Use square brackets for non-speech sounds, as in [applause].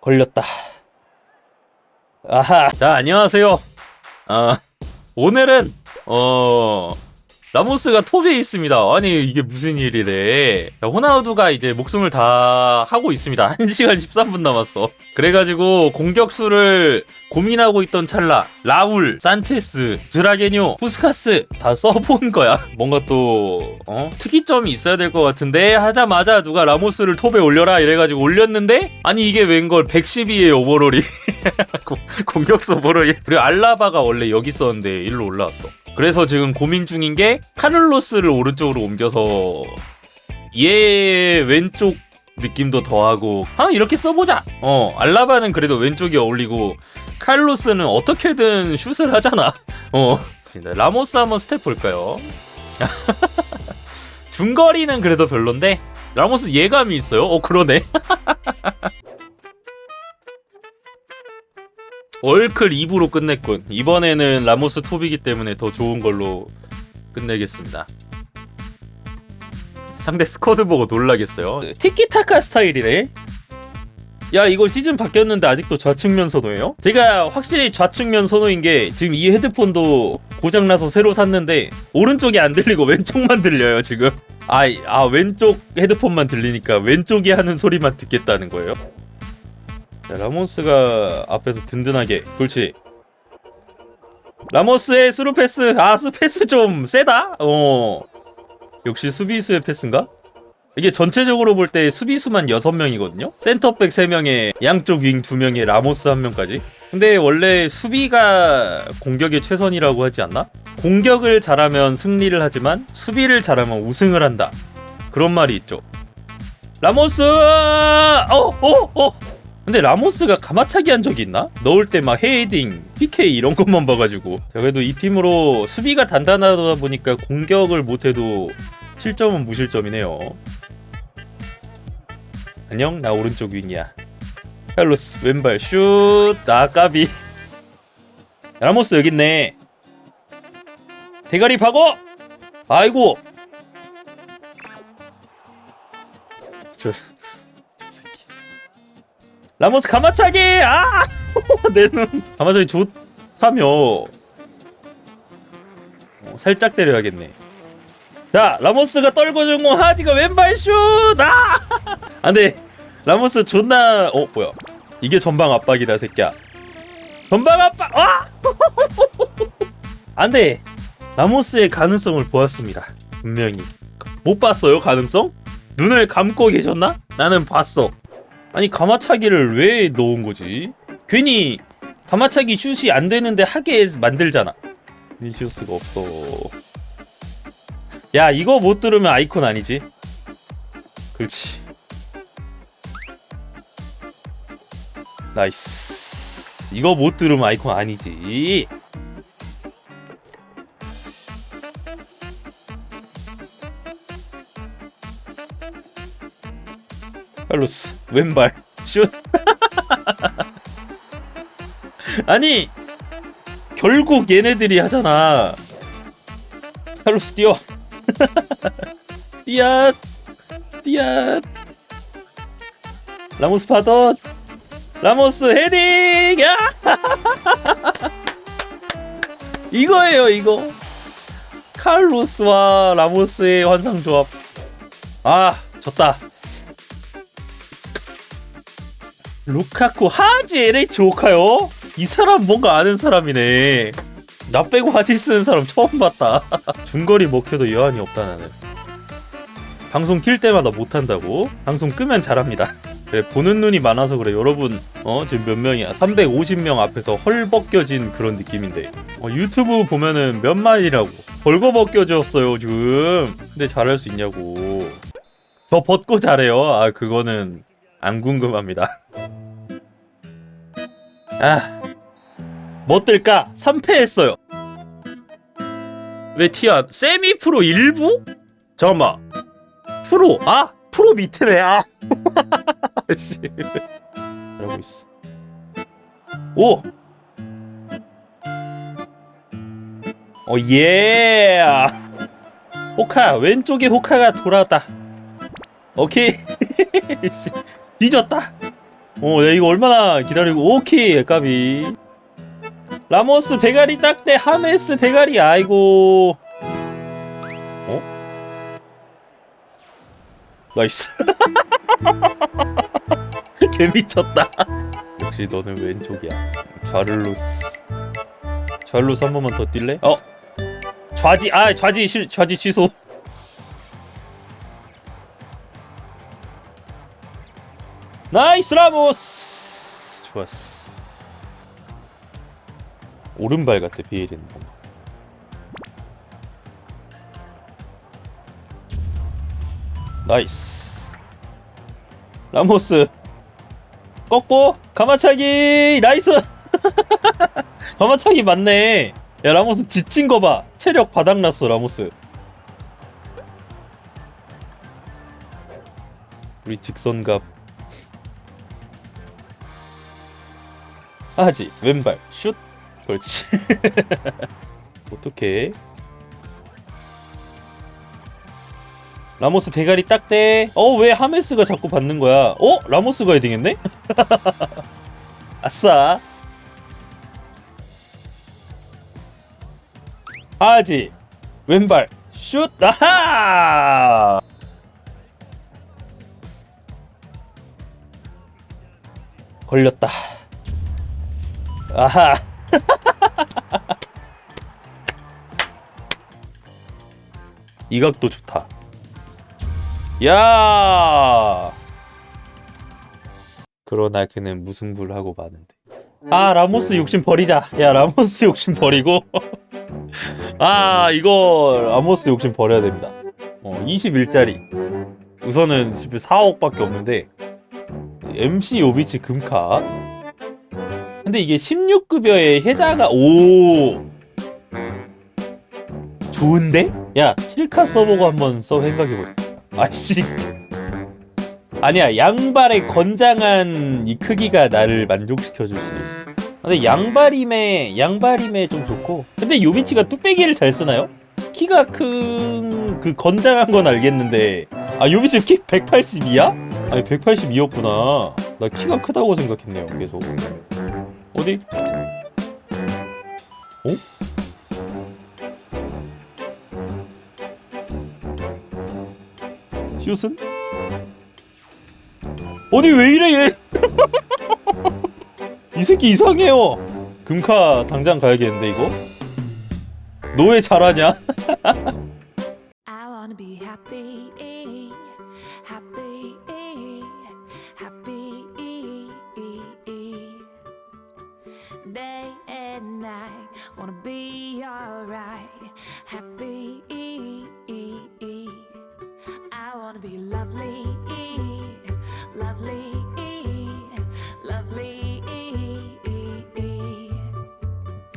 걸렸다. 아하. 자, 안녕하세요. 아, 오늘은, 어, 라모스가 톱에 있습니다. 아니, 이게 무슨 일이래. 자, 호나우두가 이제 목숨을 다 하고 있습니다. [laughs] 1시간 13분 남았어. 그래가지고 공격수를 고민하고 있던 찰나, 라울, 산체스, 드라게뇨, 푸스카스 다 써본 거야. [laughs] 뭔가 또, 어? 특이점이 있어야 될 것 같은데 하자마자 누가 라모스를 톱에 올려라 이래가지고 올렸는데 아니 이게 웬걸 112의 오버롤이 [laughs] 고- 공격수 오버롤이 그리고 알라바가 원래 여기 있었는데 일로 올라왔어. 그래서 지금 고민 중인 게 카를로스를 오른쪽으로 옮겨서 얘 왼쪽 느낌도 더하고 아 이렇게 써보자. 어 알라바는 그래도 왼쪽이 어울리고 칼로스는 어떻게든 슛을 하잖아. [laughs] 어 라모스 한번 스텝 볼까요? [laughs] 중거리는 그래도 별론데 라모스 예감이 있어요. 어 그러네. [laughs] 월클 2부로 끝냈군. 이번에는 라모스 톱이기 때문에 더 좋은 걸로 끝내겠습니다. 상대 스쿼드 보고 놀라겠어요. 티키타카 스타일이네. 야 이거 시즌 바뀌었는데 아직도 좌측면 선호예요? 제가 확실히 좌측면 선호인 게 지금 이 헤드폰도 고장나서 새로 샀는데 오른쪽이 안 들리고 [laughs] 왼쪽만 들려요 지금. 아, 이- 아 왼쪽 헤드폰만 들리니까 왼쪽이 하는 소리만 듣겠다는 거예요? 자, 라모스가 앞에서 든든하게 그렇지. 라모스의 스루 패스. 아 스루 패스 좀 세다? 어. 역시 수비수의 패스인가? 이게 전체적으로 볼 때 수비수만 6명이거든요? 센터백 3명에 양쪽 윙 2명에 라모스 1명까지 근데 원래 수비가 공격의 최선이라고 하지 않나? 공격을 잘하면 승리를 하지만 수비를 잘하면 우승을 한다 그런 말이 있죠 라모스! 어! 어! 어! 근데 라모스가 가마차기 한 적이 있나? 넣을 때 막 헤딩, PK 이런 것만 봐가지고 자, 그래도 이 팀으로 수비가 단단하다 보니까 공격을 못해도 실점은 무실점이네요 안녕 나 오른쪽 윙이야 칼로스 왼발 슛 나까비. 라모스 여기 있네. 대가리 파고! 아이고! 저, 저 새끼. 라모스 가마차기! [laughs] 아 내눈. 가마차기 좋다며. 어, 살짝 때려야겠네. 자 라모스가 떨고 준공 하지가 왼발 슛! 아! 안돼 라모스 존나 어 뭐야 이게 전방 압박이다 새끼야 전방 압박 아! 안돼 라모스의 가능성을 보았습니다 분명히 못 봤어요 가능성? 눈을 감고 계셨나? 나는 봤어 아니 가마차기를 왜 넣은 거지? 괜히 가마차기 슛이 안 되는데 하게 만들잖아 비니시우스가 없어 야 이거 못 들으면 아이콘 아니지? 그렇지 나이스. 이거 못 들으면 아이콘 아니지. 칼로스 왼발 슛. [laughs] 아니 결국 얘네들이 하잖아. 칼로스 뛰어. [laughs] 뛰어 뛰어 라모스 파덧 라모스 헤딩! 야! [laughs] 이거예요 이거. 칼로스와 라모스의 환상 조합. 아 졌다. 루카쿠 하지 LH 오카요? 이 사람 뭔가 아는 사람이네. 나 빼고 하지 쓰는 사람 처음 봤다. [laughs] 중거리 먹혀도 여한이 없다 나는. 방송 킬 때마다 못한다고. 방송 끄면 잘합니다 [laughs] 그래 보는 눈이 많아서 그래 여러분 어 지금 몇 명이야 350명 앞에서 헐벗겨진 그런 느낌인데 어, 유튜브 보면은 몇 마디라고 벌거벗겨졌어요 지금 근데 잘할 수 있냐고 저 벗고 잘해요 아 그거는 안 궁금합니다 [laughs] 아, 뭐 뜰까? 3패 했어요. 왜 티야? 세미 프로 일부? 잠깐만. 프로, 아! 프로 밑에네, 아! [laughs] 씨. 잘하고 있어. 오! 어, 예! 호카, 왼쪽에 호카가 돌아왔다. 오케이. 씨, [laughs] 뒤졌다. 어, 내가 이거 얼마나 기다리고 오케이 까비. 라모스 대가리 딱대 하메스 대가리 아이고. 어? 나이스. [laughs] 개미쳤다. [laughs] 역시 너는 왼쪽이야. 좌를로스. 좌를로스 한 번만 더 뛸래? 어? 좌지 아 좌지 실 좌지 취소. 나이스 라모스 좋았어 오른발 같아 비에리는 뭔가 나이스 라모스 꺾고 가마차기 나이스! [laughs] 가마차기 맞네. 야 라모스 지친 거봐. 체력 바닥났어 라모스. 우리 직선갑. 하지. 왼발 슛. 그렇지. [laughs] 어떻게 라모스 대가리 딱대. 어 왜 하메스가 자꾸 받는 거야? 어? 라모스가 헤딩했네? [laughs] 아싸. 하지. 왼발. 슛. 아하! 걸렸다. 아하. [laughs] 이 각도 좋다. 야. 그러나 그는 무승부를 하고 마는데. 아 라모스 욕심 버리자. 야 라모스 욕심 버리고. [laughs] 아 이거 라모스 욕심 버려야 됩니다. 어 21짜리. 우선은 4억밖에 없는데 MC 요비치 금카. 근데 이게 16급여의 해자가 오 좋은데? 야 7카 써보고 한번 써 생각해보자 아씨 아니야 양발의 건장한 이 크기가 나를 만족시켜줄 수도 있어 근데 양발임에 양발임에 좀 좋고 근데 요비치가 뚝배기를 잘 쓰나요? 키가 큰 그 건장한 건 알겠는데 아 요비치 키 182야? 아니 182였구나 나 키가 크다고 생각했네요 계속 어디? 어? 슛은? 아니 왜 이래 얘? 이 새끼 이상해요. 금카 당장 가야겠는데 이거? 너 왜 잘하냐? Day and night, wanna be alright, happy. Be lovely,